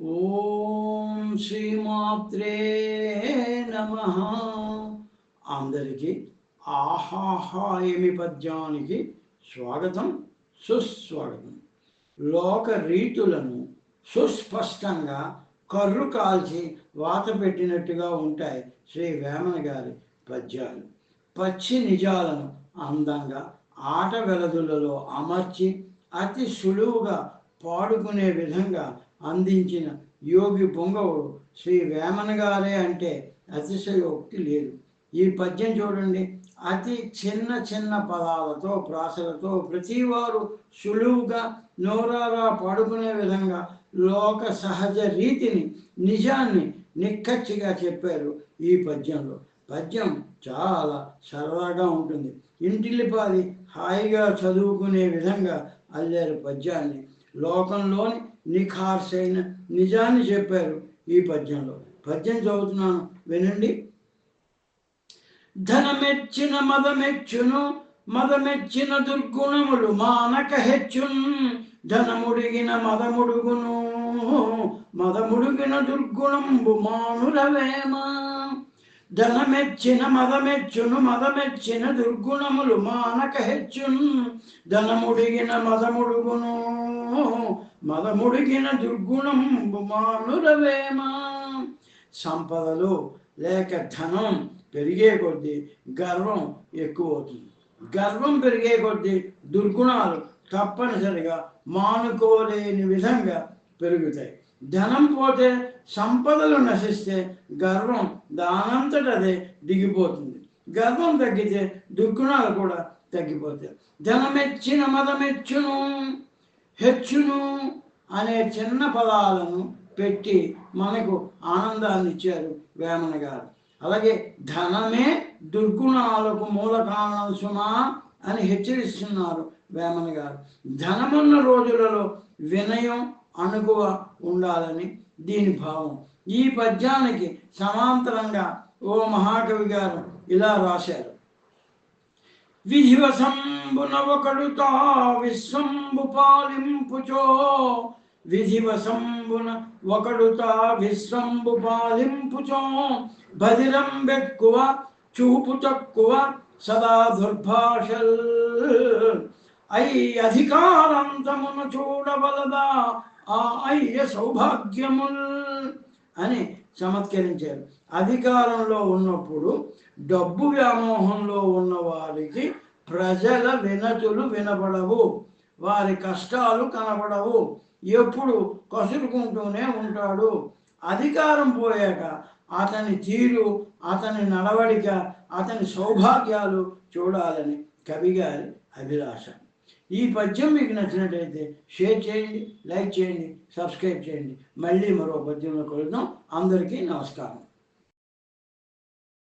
ఓం శ్రీమాత్రే నమ. అందరికీ ఆహాహాయమి పద్యానికి స్వాగతం సుస్వాగతం. లోక రీతులను సుస్పష్టంగా కర్రు కాల్చి వాత పెట్టినట్టుగా ఉంటాయి శ్రీ వేమన గారి పద్యాలు. పచ్చి నిజాలను అందంగా ఆట వెలదులలో అమర్చి అతి సులువుగా పాడుకునే విధంగా అందించిన యోగి పొంగవుడు శ్రీ వేమన గారే అంటే అతిశయోక్తి లేదు. ఈ పద్యం చూడండి. అతి చిన్న చిన్న పదాలతో ప్రాసలతో ప్రతివారు సులువుగా నోరారా పాడుకునే విధంగా లోక సహజ రీతిని నిజాన్ని నిక్కచ్చిగా చెప్పారు ఈ పద్యంలో. పద్యం చాలా సరదాగా ఉంటుంది. ఇంటిల్లిపాది హాయిగా చదువుకునే విధంగా అల్లారు పద్యాన్ని. లోకంలోని నిఖార్సైన నిజాన్ని చెప్పారు ఈ పద్యంలో. పద్యం చదువుతున్నాను వినండి. ధనమెచ్చిన మదమెచ్చును మదమెచ్చిన దుర్గుణములు మానక హెచ్చున్ ధనముడిగిన మదముడుగును మదముడుగిన దుర్గుణంబు మానులవేమా ధనమెచ్చిన మదమెచ్చును మదమెచ్చిన దుర్గుణములు మానక హెచ్చున్ ధనముడిగిన మదముడుగును మదముడిగిన దుర్గుణం మానులవేమా సంపదలు లేక ధనం పెరిగే కొద్దీ గర్వం ఎక్కువ అవుతుంది గర్వం పెరిగే కొద్దీ దుర్గుణాలు తప్పనిసరిగా మానుకోలేని విధంగా పెరుగుతాయి. ధనం పోతే సంపదలు నశిస్తే గర్వం దానంతటదే దిగిపోతుంది. గర్వం తగ్గితే దుర్గుణాలు కూడా తగ్గిపోతాయి. ధనమెచ్చిన మదమెచ్చును. హెచ్చును అనే చిన్న పదాలను పెట్టి మనకు ఆనందాన్ని ఇచ్చారు వేమన గారు. అలాగే ధనమే దుర్గుణాలకు మూల కారణం సుమా అని హెచ్చరిస్తున్నారు వేమన గారు. ధనమున్న రోజులలో వినయం అణుకువ ఉండాలని దీని భావం. ఈ పద్యానికి సమాంతరంగా ఓ మహాకవి గారు ఇలా రాశారు. విధివసంబున విశ్వంబు పాలింపుచో. విధివసంబున ఒకడుతా విశ్వంబు పాలింపుచో. బదిరం చూపు తక్కువ సదా దుర్భాషల్. అయి అధికారంతమున చూడవలదా ఆ అయ్య సౌభాగ్యముల్ అని చమత్కరించారు. అధికారంలో ఉన్నప్పుడు డబ్బు వ్యామోహంలో ఉన్న వారికి ప్రజల వినతులు వినపడవు వారి కష్టాలు కనపడవు ఎప్పుడు కసురుకుంటూనే ఉంటాడు. అధికారం పోయాక అతని తీరు అతని నడవడిక అతని సౌభాగ్యాలు చూడాలని కవిగారి అభిలాష. ఈ పద్యం మీకు నచ్చినట్లయితే షేర్ చేయండి లైక్ చేయండి సబ్స్క్రైబ్ చేయండి. మళ్ళీ మరో పద్యంలో కలుద్దాం. అందరికీ నమస్కారం.